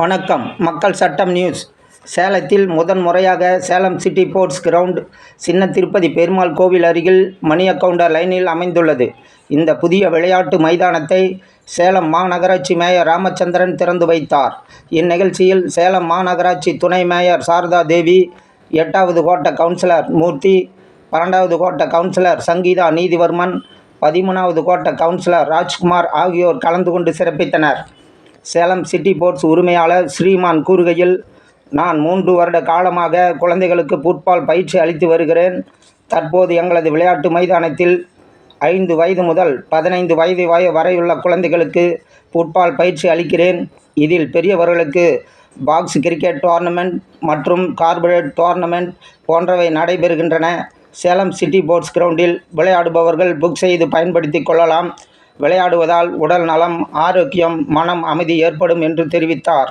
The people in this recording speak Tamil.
வணக்கம். மக்கள் சட்டம் நியூஸ். சேலத்தில் முதன் முறையாக சேலம் சிட்டி போர்ட்ஸ் கிரவுண்ட் சின்ன திருப்பதி பெருமாள் கோவில் அருகில் மணியக்கவுண்டர் லைனில் அமைந்துள்ளது. இந்த புதிய விளையாட்டு மைதானத்தை சேலம் மாநகராட்சி மேயர் ராமச்சந்திரன் திறந்து வைத்தார். இந்நிகழ்ச்சியில் சேலம் மாநகராட்சி துணை மேயர் சாரதா தேவி எட்டாவது கோட்ட கவுன்சிலர் மூர்த்தி பன்னெண்டாவது கோட்ட கவுன்சிலர் சங்கீதா நீதிவர்மன் பதிமூணாவது கோட்ட கவுன்சிலர் ராஜ்குமார் ஆகியோர் கலந்து கொண்டு சிறப்பித்தனர். சேலம் சிட்டி போர்ட்ஸ் உரிமையாளர் ஸ்ரீமான் கூறுகையில் நான் மூன்று வருட காலமாக குழந்தைகளுக்கு ஃபுட்பால் பயிற்சி அளித்து வருகிறேன். தற்போது எங்களது விளையாட்டு மைதானத்தில் ஐந்து வயது முதல் பதினைந்து வயது வய வரையுள்ள குழந்தைகளுக்கு ஃபுட்பால் பயிற்சி அளிக்கிறேன். இதில் பெரியவர்களுக்கு பாக்ஸ் கிரிக்கெட் டோர்னமெண்ட் மற்றும் கார்பரேட் டோர்னமெண்ட் போன்றவை நடைபெறுகின்றன. சேலம் சிட்டி போர்ட்ஸ் கிரவுண்டில் விளையாடுபவர்கள் புக் செய்து பயன்படுத்தி கொள்ளலாம். விளையாடுவதால் உடல் நலம் ஆரோக்கியம் மனம் அமைதி ஏற்படும் என்று தெரிவித்தார்.